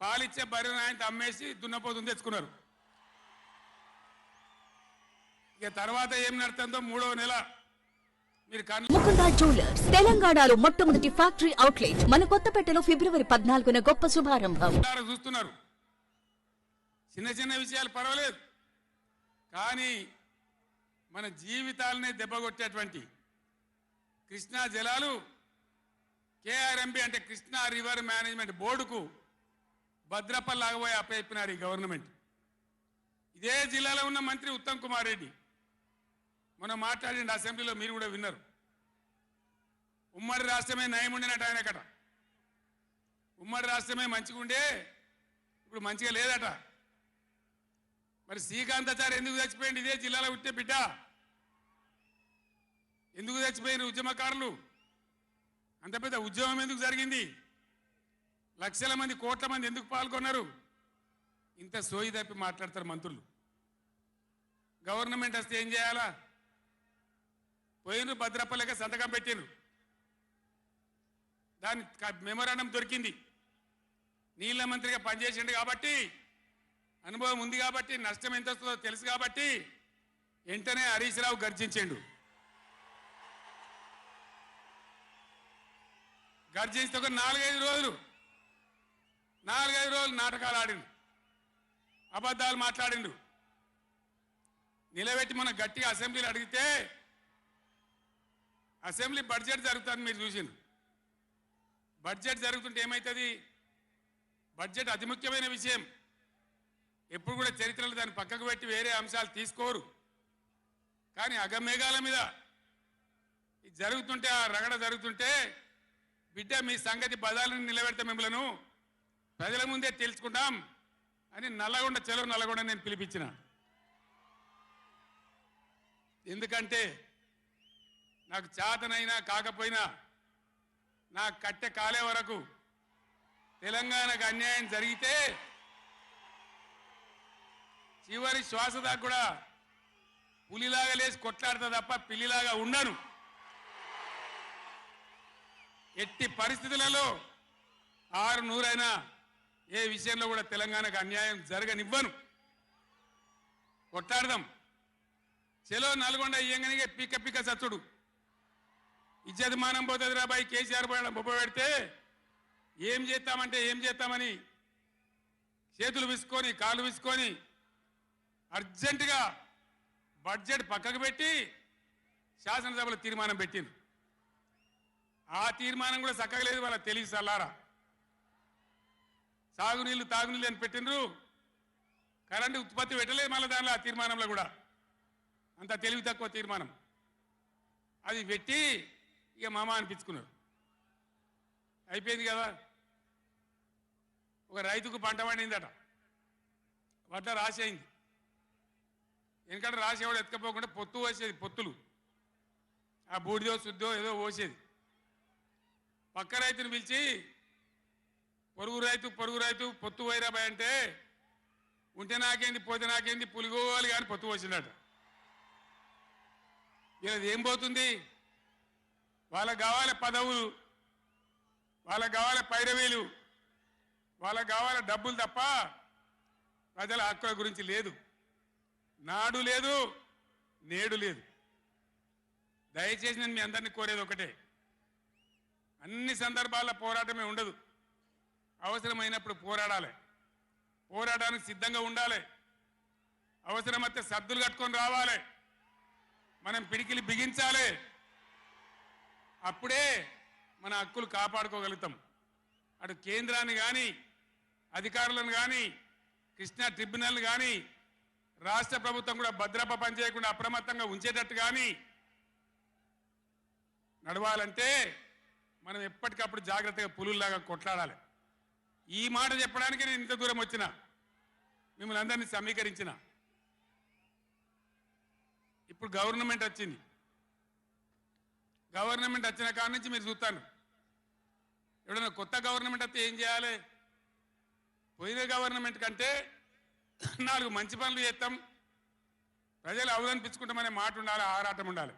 పాలిచ్చే బర్రెను ఆయన అమ్మేసి దున్నపోతుంది తెచ్చుకున్నారు. ఇక తర్వాత ఏం నడుతుందో మూడో నెల ముకుందా జ్యువెలర్స్ తెలంగాణలో మొట్టమొదటి ఫ్యాక్టరీ అవుట్లెట్ మన కొత్తపేటలో ఫిబ్రవరి పద్నాలుగున గొప్ప శుభారంభం. చూస్తున్నారు. చిన్న చిన్న విషయాలు పర్వాలేదు. కానీ మన జీవితాలనే దెబ్బకొట్టేటువంటి కృష్ణా జలాలు కేఆర్ఎంబి అంటే కృష్ణా రివర్ మేనేజ్మెంట్ బోర్డుకు భద్రపల్లాగబోయి అప్పయిపోయినారు ఈ గవర్నమెంట్. ఇదే జిల్లాలో ఉన్న మంత్రి ఉత్తమ్ కుమార్ రెడ్డి. మనం మాట్లాడండి అసెంబ్లీలో మీరు కూడా విన్నారు. ఉమ్మడి రాష్ట్రమే నయం ఉండినట్టు ఆయనకట ఉమ్మడి రాష్ట్రమే మంచిగా ఉండే ఇప్పుడు మంచిగా లేదట. మరి శ్రీకాంతాచారి ఎందుకు చచ్చిపోయింది ఇదే జిల్లాలో ఉంటే బిడ్డ. ఎందుకు చచ్చిపోయిన ఉద్యమకారులు. అంత పెద్ద ఉద్యమం ఎందుకు జరిగింది? లక్షల మంది కోట్ల మంది ఎందుకు పాల్గొన్నారు? ఇంత సోయి తప్పి మాట్లాడతారు మంత్రులు. గవర్నమెంట్ వస్తే ఏం చేయాలా? పోయిన భద్రపల్లెక సంతకం పెట్టిండ్రు దాని మెమోరాండం దొరికింది. నీళ్ళ మంత్రిగా పనిచేసిండు కాబట్టి అనుభవం ఉంది కాబట్టి నష్టం ఎంత వస్తుందో తెలుసు కాబట్టి వెంటనే హరీష్ రావు గర్జించిండు. గర్జిస్తే ఒక నాలుగైదు రోజులు నాలుగైదు రోజులు నాటకాలు ఆడిండు. అబద్ధాలు మాట్లాడిండు. నిలబెట్టి మనం గట్టిగా అసెంబ్లీలు అడిగితే అసెంబ్లీ బడ్జెట్ జరుగుతుంది మీరు చూసిండు బడ్జెట్ జరుగుతుంటే ఏమవుతుంది బడ్జెట్ అతి ముఖ్యమైన విషయం. ఎప్పుడు కూడా చరిత్రలో దాన్ని పక్కకు పెట్టి వేరే అంశాలు తీసుకోరు. కానీ అగమేఘాల మీద ఇది జరుగుతుంటే ఆ రగడ జరుగుతుంటే బిడ్డ మీ సంగతి బదాలను నిలబెడతా మిమ్మలను. ప్రజల ముందే తెలుసుకుంటాం అని నల్లగొండ చెలవు నల్లగొండ నేను పిలిపించిన. ఎందుకంటే నాకు చేతనైనా కాకపోయినా నా కట్టె కాలే వరకు తెలంగాణకు అన్యాయం జరిగితే చివరి శ్వాస దాకా కూడా పులిలాగా లేచి కొట్లాడతా తప్ప పిల్లిలాగా ఉండను. ఎట్టి పరిస్థితులలో ఆరు నూరైనా ఏ విషయంలో కూడా తెలంగాణకు అన్యాయం జరగనివ్వను. కొట్టాడదాం చెలో నల్గొండ ఇయ్యంగానే పిక్క పిక్క చచ్చుడు ఇజ్జత్ మానం పోతుంది రాబాయి కేసీఆర్ పోయడం బొబ్బ పెడితే ఏం చేస్తామంటే ఏం చేస్తామని చేతులు విసుకొని కాళ్ళు విసుకొని అర్జెంటుగా బడ్జెట్ పక్కకు పెట్టి శాసనసభలో తీర్మానం పెట్టింది ఆ తీర్మానం కూడా చక్కగా లేదు వాళ్ళకి సల్లారా. సాగునీళ్ళు తాగునీళ్ళు అని పెట్టిండ్రు. కరెంటు ఉత్పత్తి పెట్టలేదు మళ్ళీ దానిలో ఆ తీర్మానంలో కూడా. అంత తెలివి తక్కువ తీర్మానం. అది పెట్టి ఇక మామ అనిపించుకున్నారు. అయిపోయింది కదా. ఒక రైతుకు పంట పండిందట. వడ్ల రాసేయింది ఎందుకంటే రాసి ఎవడు ఎత్తుకపోకుండా పొత్తు పోసేది పొత్తులు. ఆ బూడిదో శుద్ధో ఏదో పోసేది. పక్క రైతుని పిలిచి పొరుగు రైతు పొరుగు రైతు పొత్తు వైరాబాయ్ అంటే ఉంటే నాకేంది పోతే నాకేంది పులిగోవాలి కానీ పొత్తు పోసిందట. ఇలా ఏం పోతుంది? వాళ్ళకు కావాలి పదవులు వాళ్ళకు కావాలి పైరవీలు వాళ్ళకు కావాలి డబ్బులు తప్ప ప్రజల హక్కుల గురించి లేదు. నాడు లేదు నేడు లేదు. దయచేసి నేను మీ అందరినీ కోరేది ఒకటే. అన్ని సందర్భాల్లో పోరాటమే ఉండదు. అవసరమైనప్పుడు పోరాడాలి. పోరాటానికి సిద్ధంగా ఉండాలి. అవసరమైతే సర్దులు కట్టుకొని రావాలి. మనం పిడికిలి బిగించాలి. అప్పుడే మన హక్కులు కాపాడుకోగలుగుతాం. అటు కేంద్రాన్ని కానీ అధికారులను కానీ కృష్ణా ట్రిబ్యునల్ కానీ రాష్ట్ర ప్రభుత్వం కూడా భద్రప పనిచేయకుండా అప్రమత్తంగా ఉంచేటట్టు కానీ నడవాలంటే మనం ఎప్పటికప్పుడు జాగ్రత్తగా పులుల్లాగా కొట్లాడాలి. ఈ మాట చెప్పడానికి నేను ఇంత దూరం వచ్చిన మిమ్మల్ని అందరినీ సమీకరించిన. ఇప్పుడు గవర్నమెంట్ వచ్చింది. గవర్నమెంట్ వచ్చిన కాడ నుంచి మీరు చూస్తాను. ఎవడన్నా కొత్త గవర్నమెంట్ వస్తే ఏం చేయాలి? పోయిన గవర్నమెంట్ కంటే నాలుగు మంచి పనులు చేస్తాం. ప్రజలు అవదనిపించుకుంటామనే మాట ఉండాలి ఆరాటం ఉండాలి.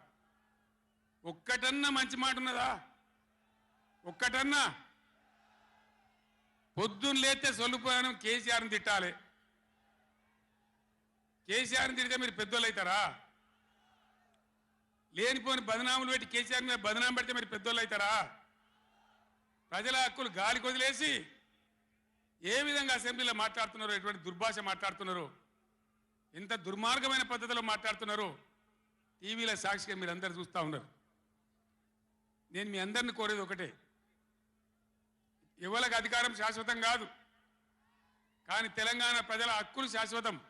ఒక్కటన్నా మంచి మాట ఉన్నదా? ఒక్కటన్నా పొద్దున్న లేతే సొల్లుపోయాను కేసీఆర్ని తిట్టాలి. కేసీఆర్ని తిడితే మీరు పెద్దోళ్ళు అవుతారా? లేనిపోని బదనాములు పెట్టి కేసీఆర్ మీద బదనాం పెడితే మీరు పెద్దోళ్ళు అవుతారా? ప్రజల హక్కులు గాలికి వదిలేసి ఏ విధంగా అసెంబ్లీలో మాట్లాడుతున్నారో ఎటువంటి దుర్భాష మాట్లాడుతున్నారు ఎంత దుర్మార్గమైన పద్ధతిలో మాట్లాడుతున్నారు టీవీలో సాక్షిగా మీరు అందరు చూస్తూ ఉన్నారు. నేను మీ అందరిని కోరేది ఒకటే ఎవరికి అధికారం శాశ్వతం కాదు. కానీ తెలంగాణ ప్రజల హక్కులు శాశ్వతం.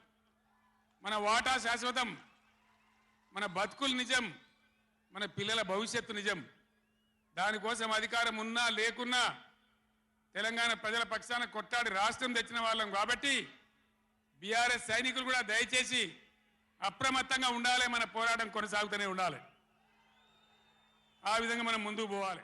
మన వాటా శాశ్వతం. మన బతుకులు నిజం. మన పిల్లల భవిష్యత్తు నిజం. దానికోసం అధికారం ఉన్నా లేకున్నా తెలంగాణ ప్రజల పక్షాన కొట్టాడి రాష్ట్రం తెచ్చిన వాళ్ళం కాబట్టి బీఆర్ఎస్ సైనికులు కూడా దయచేసి అప్రమత్తంగా ఉండాలి మన పోరాటం కొనసాగుతూనే ఉండాలి. ఆ విధంగా మనం ముందుకు పోవాలి.